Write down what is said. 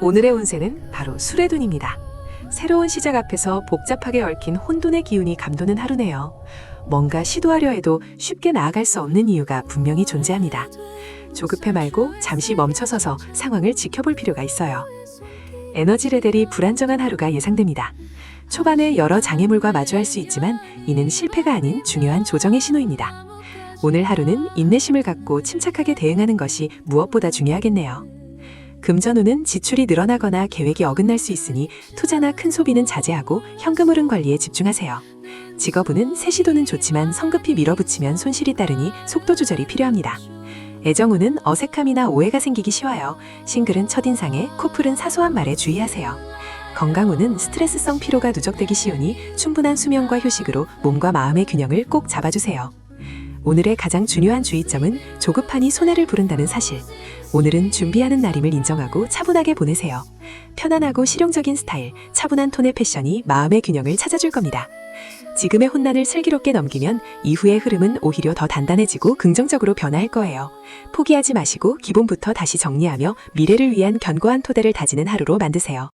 오늘의 운세는 바로 수레둔입니다. 새로운 시작 앞에서 복잡하게 얽힌 혼돈의 기운이 감도는 하루네요. 뭔가 시도하려 해도 쉽게 나아갈 수 없는 이유가 분명히 존재합니다. 조급해 말고 잠시 멈춰서서 상황을 지켜볼 필요가 있어요. 에너지 레벨이 불안정한 하루가 예상됩니다. 초반에 여러 장애물과 마주할 수 있지만 이는 실패가 아닌 중요한 조정의 신호입니다. 오늘 하루는 인내심을 갖고 침착하게 대응하는 것이 무엇보다 중요하겠네요. 금전운은 지출이 늘어나거나 계획이 어긋날 수 있으니 투자나 큰 소비는 자제하고 현금 흐름 관리에 집중하세요. 직업운은 새 시도는 좋지만 성급히 밀어붙이면 손실이 따르니 속도 조절이 필요합니다. 애정운은 어색함이나 오해가 생기기 쉬워요. 싱글은 첫인상에, 코풀은 사소한 말에 주의하세요. 건강운은 스트레스성 피로가 누적되기 쉬우니 충분한 수면과 휴식으로 몸과 마음의 균형을 꼭 잡아주세요. 오늘의 가장 중요한 주의점은 조급하니 손해를 부른다는 사실. 오늘은 준비하는 날임을 인정하고 차분하게 보내세요. 편안하고 실용적인 스타일, 차분한 톤의 패션이 마음의 균형을 찾아줄 겁니다. 지금의 혼란을 슬기롭게 넘기면 이후의 흐름은 오히려 더 단단해지고 긍정적으로 변화할 거예요. 포기하지 마시고 기본부터 다시 정리하며 미래를 위한 견고한 토대를 다지는 하루로 만드세요.